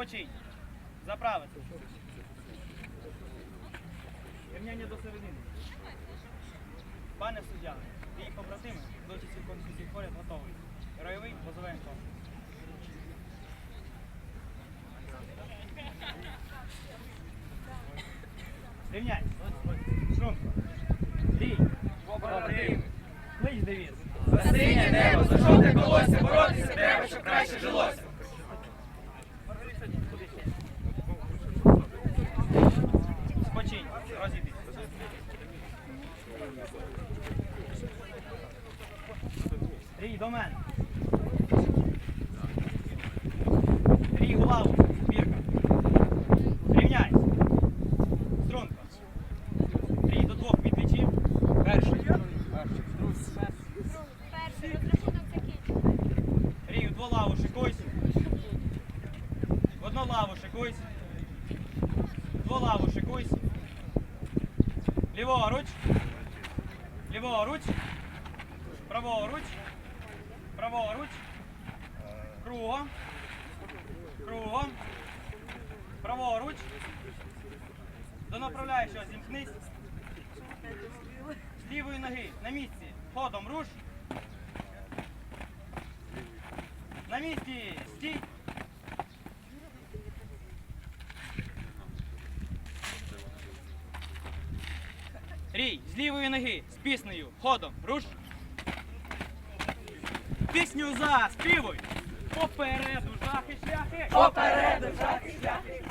Спочинь. Заправити. Рівняння до середини. Пане суддя, твої побратими до часів конкурсів поряд готовий. Ройовий позове інфо. Рівняй. Шумко. Рій. Побратими. Клич девіз. За синє небо, за жовте колосся, Рій, до мене. Рій, у лаву. Рівняйся. Струнко. Рій, до двох підвічів. Перший. Перший розрахунок закінчений. Рій, у дву лаву шикуйся. В одну лаву шикуйся. В дву лаву шикуйся. Ліворуч. Ліворуч. Праворуч. Праворуч. Кругом. Кругом. Праворуч. До направляючого зімкнись. Лівої ноги на місці. Ходом руш. На місці. Стій. Рій, з лівої ноги, з піснею, ходом, руш. Пісню заспівуй. Попереду жахи шляхи. Попереду жахи шляхи.